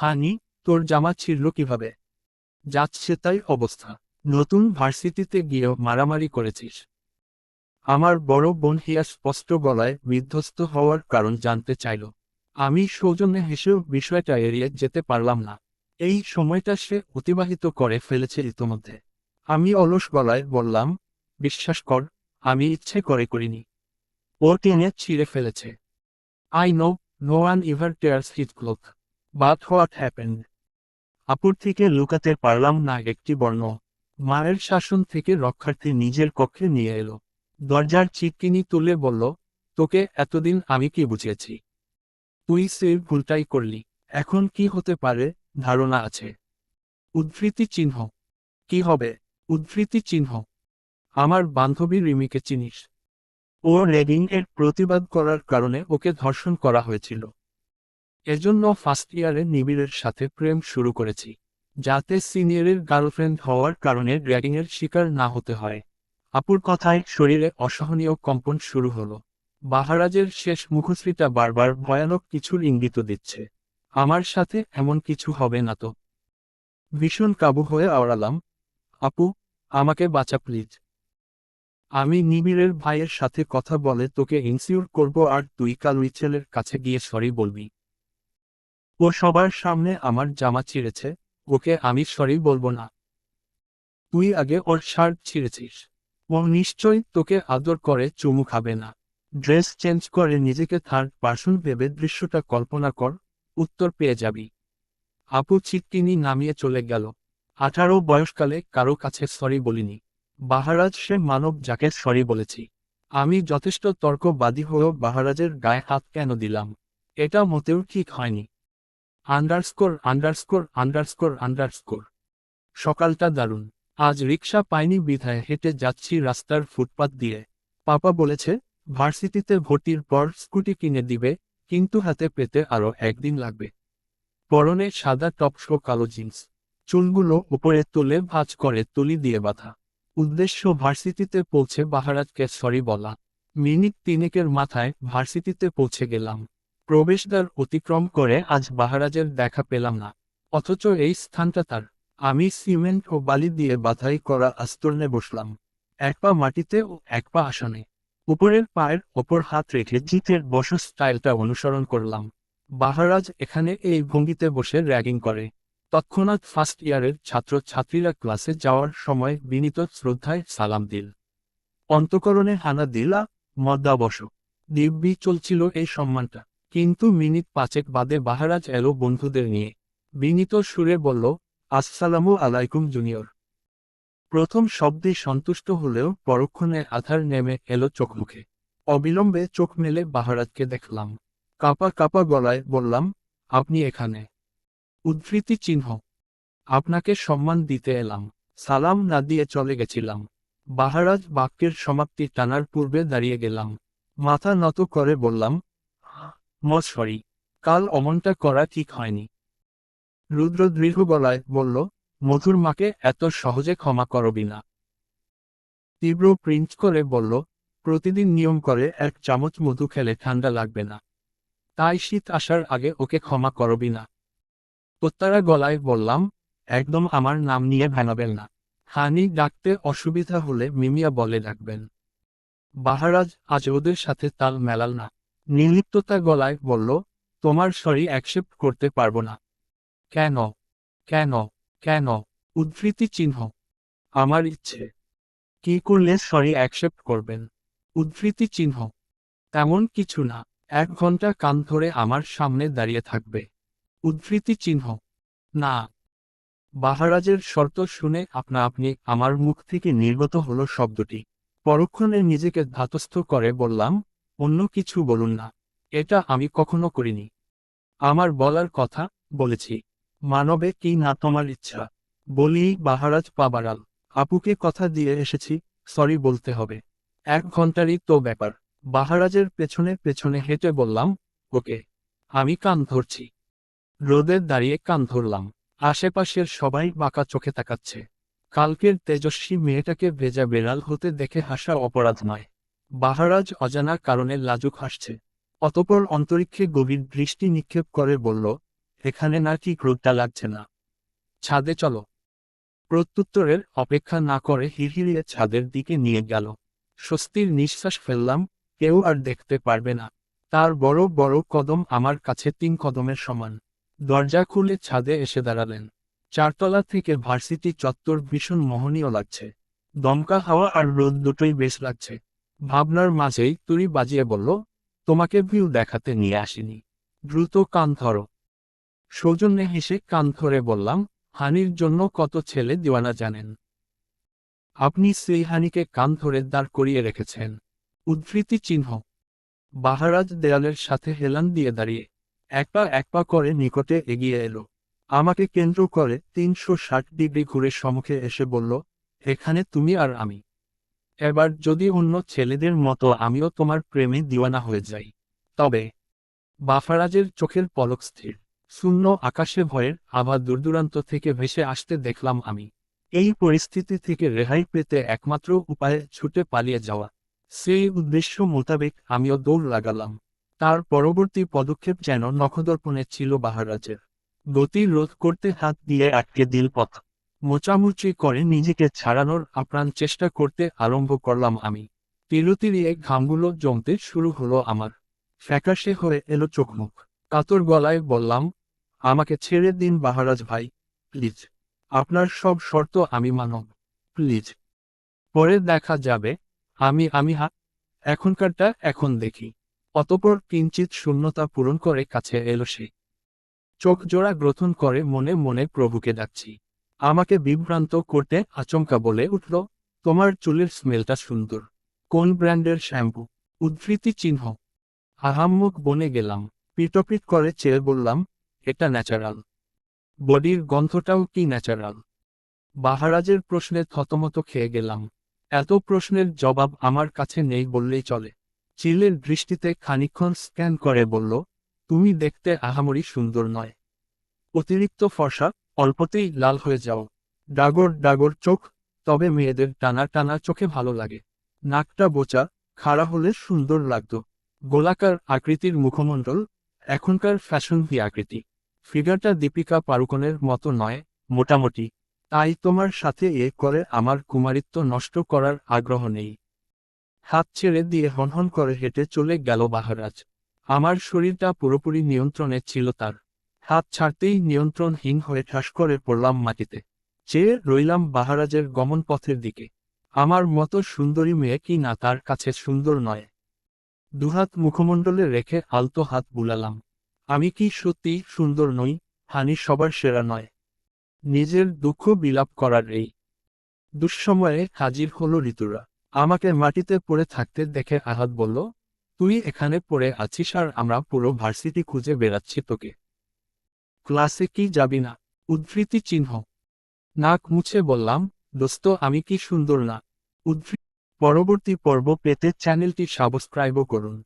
হানি তোর জামা ছিঁড়ল কীভাবে? যাচ্ছে তাই অবস্থা। নতুন ভার্সিটিতে গিয়েও মারামারি করেছিস। আমার বড় বোন হিয়া স্পষ্ট গলায় বিধ্বস্ত হওয়ার কারণ জানতে চাইল। আমি সৌজন্যে হেসেও বিষয়টা এড়িয়ে যেতে পারলাম না। এই সময়টা সে অতিবাহিত করে ফেলেছে ইতোমধ্যে। আমি অলস গলায় বললাম, বিশ্বাস কর, আমি ইচ্ছে করে করিনি। ও টেনে ছিঁড়ে ফেলেছে। I no no one ever tears heat cloth but what happened আপুর থেকে লুকাতে পারলাম না একটি বর্ণ। মায়ের শাসন থেকে রক্ষার্থী নিজের কক্ষে নিয়ে এলো। দরজার চিটকিনি তুলে বলল, তোকে এতদিন আমি কি বুঝিয়েছি তুই সে ভুলটাই করলি। এখন কি হতে পারে? ধারণা আছে। উদ্ধৃতি চিহ্ন। কি হবে? উদ্ধৃতি চিহ্ন। আমার বান্ধবী রিমিকে চিনিস। ও রেগিং এর প্রতিবাদ করার কারণে ওকে ধর্ষণ করা হয়েছিল। এজন্য ফার্স্ট ইয়ারে নিবিড়ের সাথে প্রেম শুরু করেছি, যাতে সিনিয়রের গার্লফ্রেন্ড হওয়ার কারণে র্যাগিংয়ের শিকার না হতে হয়। আপুর কথায় শরীরে অসহনীয় কম্পন শুরু হলো। বাহারাজের শেষ মুখশ্রীটা বারবার ভয়ানক কিছুর ইঙ্গিত দিচ্ছে। আমার সাথে এমন কিছু হবে না তো। ভীষণ কাবু হয়ে আওড়ালাম, আপু, আমাকে বাঁচা প্লিজ আমি নিবিড়ের ভাইয়ের সাথে কথা বলে তোকে ইনসিওর করব আর তুই কাল রিচেলের কাছে গিয়ে সরি বলবি। ও সবার সামনে আমার জামা ছিঁড়েছে, ওকে আমি সরি বলব না। তুই আগে ওর শার্ট ছিঁড়েছিস। ও নিশ্চয়ই তোকে আদর করে চুমু খাবে না। ড্রেস চেঞ্জ করে নিজেকে থার্ড পার্সন ভেবে দৃশ্যটা কল্পনা কর, উত্তর পেয়ে যাবি। আপু চিটকিনি নামিয়ে চলে গেল। আঠারো বয়সকালে কারও কাছে সরি বলিনি। বাহারাজ, সে মানব যাকে সরি বলেছি। আমি যথেষ্ট তর্কবাদী হয়েও বাহারাজের গায়ে হাত কেন দিলাম? এটা মোটেও ঠিক হয়নি। আন্ডারস্কোর আন্ডারস্কোর আন্ডারস্কোর আন্ডারস্কোর সকালটা দারুণ। আজ রিক্সা পাইনি বিধায় হেঁটে যাচ্ছি রাস্তার ফুটপাত দিয়ে। পাপা বলেছে, ভার্সিটিতে ভর্তির পর স্কুটি কিনে দিবে, কিন্তু হাতে পেতে আরও একদিন লাগবে। পরনে সাদা টপসো কালো জিন্স। চুলগুলো উপরে তুলে ভাঁজ করে তুলি দিয়ে বাঁধা। উদ্দেশ্য ভার্সিটিতে পৌঁছে বাহারাজকে সরি বলা। মিনিট তিনেকের মাথায় ভার্সিটিতে পৌঁছে গেলাম। প্রবেশদ্বার অতিক্রম করে আজ বাহারাজের দেখা পেলাম না। অথচ এই স্থানটা তার। আমি সিমেন্ট ও বালি দিয়ে বাধাই করা আস্তরণে বসলাম। এক পা মাটিতে ও এক পা আসনে। উপরের পায়ের ওপর হাত রেখে জিতের বস স্টাইলটা অনুসরণ করলাম। বাহারাজ এখানে এই ভঙ্গিতে বসে র্যাগিং করে। তৎক্ষণাৎ ফার্স্ট ইয়ারের ছাত্র ছাত্রীরা ক্লাসে যাওয়ার সময় বিনীত শ্রদ্ধায় সালাম দিল। অন্তকরণে হানা দিলা মদ্দা বস দিব্যি চলছিল এই সম্মানটা। কিন্তু মিনিট পাঁচেক বাদে বাহারাজ এলো বন্ধুদের নিয়ে। বিনীত সুরে বলল, আসসালামু আলাইকুম, জুনিয়র। প্রথম শব্দে সন্তুষ্ট হলেও পরক্ষণে আধার নেমে এলো চোখ মুখে। অবিলম্বে চোখ মেলে বাহারাজকে দেখলাম। কাপা কাপা গলায় বললাম, আপনি এখানে? উদ্ধৃতি চিহ্ন, আপনাকে সম্মান দিতে এলাম। সালাম না দিয়ে চলে গেছিলাম। বাহারাজ বাক্যের সমাপ্তি টানার পূর্বে দাঁড়িয়ে গেলাম। মাথা নত করে বললাম ম সরি। কাল অমনটা করা ঠিক হয়নি। রুদ্র দৃঢ় গলায় বলল, মধুর মাকে এত সহজে ক্ষমা করবি না। তীব্র প্রিন্ট করে বলল, প্রতিদিন নিয়ম করে এক চামচ মধু খেলে ঠান্ডা লাগবে না। তাই শীত আসার আগে ওকে ক্ষমা করবি না। তোত্তারা গলায় বললাম, একদম আমার নাম নিয়ে ভাঙাবেন না। হানি ডাকতে অসুবিধা হলে মিমিয়া বলে ডাকবেন। বাহারাজ আজ ওদের সাথে তাল মেলাল না। নির্লিপ্ততা গলায় বলল, তোমার সরি অ্যাকসেপ্ট করতে পারব না। কেন? কেন? কেন? উদ্ধৃতি চিহ্ন। আমার ইচ্ছে। কি করলে সরি অ্যাকসেপ্ট করবেন? উদ্ধৃতি চিহ্ন। তেমন কিছু না। এক ঘণ্টা কান ধরে আমার সামনে দাঁড়িয়ে থাকবে। উদ্ধৃতি চিহ্ন। না। বাহারাজের শর্ত শুনে আপনা আপনি আমার মুখ থেকে নির্গত হলো শব্দটি। পরক্ষণে নিজেকে ধাতস্থ করে বললাম অন্য কিছু বলুন না। এটা আমি কখনো করিনি। আমার বলার কথা বলেছি। মানবে কি না তোমার ইচ্ছা? বলি, বাহারাজ পাবারাল, আপুকে কথা দিয়ে এসেছি, সরি বলতে হবে। এক ঘন্টারই তো ব্যাপার। বাহারাজের পেছনে পেছনে হেঁটে বললাম, ওকে, আমি কান ধরছি। রোদে দাঁড়িয়ে কান ধরলাম। আশেপাশের সবাই বাঁকা চোখে তাকাচ্ছে। কালকের তেজস্বী মেয়েটাকে ভেজা বেড়াল হতে দেখে হাসা অপরাধ নয়। বাহারাজ অজানা কারণে লাজুক হাসছে। অতপর অন্তরিক্ষে গভীর দৃষ্টি নিক্ষেপ করে বলল, এখানে না নাকি ক্রোধটা লাগছে না। ছাদে চলো প্রত্যুত্তরের অপেক্ষা না করে হিড়হিড়িয়ে ছাদের দিকে নিয়ে গেল। স্বস্তির নিঃশ্বাস ফেললাম, কেউ আর দেখতে পারবে না। তার বড় বড় কদম আমার কাছে তিন কদমের সমান। দরজা খুলে ছাদে এসে দাঁড়ালেন। চারতলা থেকে ভার্সিটি চত্বর ভীষণ মোহনীয় লাগছে। দমকা হাওয়া আর রোদ দুটোই বেশ লাগছে। ভাবনার মাঝেই তুরি বাজিয়ে বলল, তোমাকে ভিউ দেখাতে নিয়ে আসিনি। দ্রুত কান ধরো সৌজন্যে হেসে কান ধরে বললাম, হানির জন্য কত ছেলে দিওয়ানা জানেন। আপনি সেই হানিকে কান ধরে দাঁড় করিয়ে রেখেছেন। উদ্ধৃতি চিহ্ন। বাহারাজ দেয়ালের সাথে হেলান দিয়ে দাঁড়িয়ে এক পা এক পা করে নিকটে এগিয়ে এলো। আমাকে কেন্দ্র করে তিনশো ষাট ডিগ্রি ঘুরে সম্মুখে এসে বলল, এখানে তুমি আর আমি। এবার যদি অন্য ছেলেদের মতো আমিও তোমার প্রেমে দিওয়ানা হয়ে যাই। তবে বাফারাজের চোখের পলক স্থির। শূন্য আকাশে ভয়ের আবার দূরদূরান্ত থেকে ভেসে আসতে দেখলাম আমি। এই পরিস্থিতি থেকে রেহাই পেতে একমাত্র উপায়ে ছুটে পালিয়ে যাওয়া। সেই উদ্দেশ্য মোতাবেক আমিও দৌড় লাগালাম। তার পরবর্তী পদক্ষেপ যেন নখদর্পণে ছিল বাহারাজের গতি রোধ করতে হাত দিয়ে আটকে দিল পথ। মোচামুচি করে নিজেকে ছাড়ানোর আপ্রাণ চেষ্টা করতে আরম্ভ করলাম আমি। তিরুতিরিয়ে ঘামগুলো জমতে শুরু হলো আমার। ফ্যাকাশে হয়ে এলো চোখমুখ কাতর গলায় বললাম, আমাকে ছেড়ে দিন বাহারাজ ভাই, প্লিজ। আপনার সব শর্ত আমি মানব, প্লিজ। পরে দেখা যাবে, আমি আমি হা, এখনকারটা এখন দেখি। অতপর কিঞ্চিত শূন্যতা পূরণ করে কাছে এলো সে। চোখ জোড়া গ্রথন করে মনে মনে প্রভুকে ডাকছি। আমাকে বিভ্রান্ত করতে আচমকা বলে উঠল, তোমার চুলের স্মেলটা সুন্দর। কোন ব্র্যান্ডের শ্যাম্পু? উদ্ধৃতি চিহ্ন। আহাম্মুক বনে গেলাম। পিটপিট করে চেয়ে বললাম, এটা ন্যাচারাল। বডির গন্ধটাও কি ন্যাচারাল? বাহারাজের প্রশ্নে থতমত খেয়ে গেলাম। এত প্রশ্নের জবাব আমার কাছে নেই বললেই চলে। চিলের দৃষ্টিতে খানিক্ষণ স্ক্যান করে বলল, তুমি দেখতে আহামরি সুন্দর নয়। অতিরিক্ত ফর্সা অল্পতেই লাল হয়ে যাও। ডাগর ডাগর চোখ, তবে মেয়েদের টানা টানা চোখে ভালো লাগে। নাকটা বোচা, খাড়া হলে সুন্দর লাগত। গোলাকার আকৃতির মুখমণ্ডল, এখনকার ফ্যাশন ভি আকৃতি। ফিগারটা দীপিকা পারুকনের মতো নয়, মোটামুটি। তাই তোমার সাথে এ করে আমার কুমারিত্ব নষ্ট করার আগ্রহ নেই। হাত ছেড়ে দিয়ে হনহন করে হেঁটে চলে গেল বাহারাজ। আমার শরীরটা পুরোপুরি নিয়ন্ত্রণে ছিল তার। হাত ছাড়তেই নিয়ন্ত্রণহীন হয়ে ঠাস করে পড়লাম মাটিতে। চেয়ে রইলাম বাহারাজের গমন পথের দিকে। আমার মতো সুন্দরী মেয়ে কি না তার কাছে সুন্দর নয়। দুহাত মুখমণ্ডলে রেখে আলতো হাত বুলালাম। আমি কি সত্যি সুন্দর নই, হানি সবার সেরা নয়। নিজের দুঃখ বিলাপ করার এই দুঃসময়ে হাজির হলো ঋতুরা। আমাকে মাটিতে পড়ে থাকতে দেখে আহাত বলল, তুই এখানে পড়ে আছিস আর আমরা পুরো ভার্সিটি খুঁজে বেড়াচ্ছি তোকে। ক্লাসে কি যাবি না? উদ্ধৃতি চিহ্ন। নাক মুছে বললাম, দোস্ত, আমি কি সুন্দর না। উদ্ধৃতি পরবর্তী পর্ব পেতে চ্যানেলটি সাবস্ক্রাইবও করুন।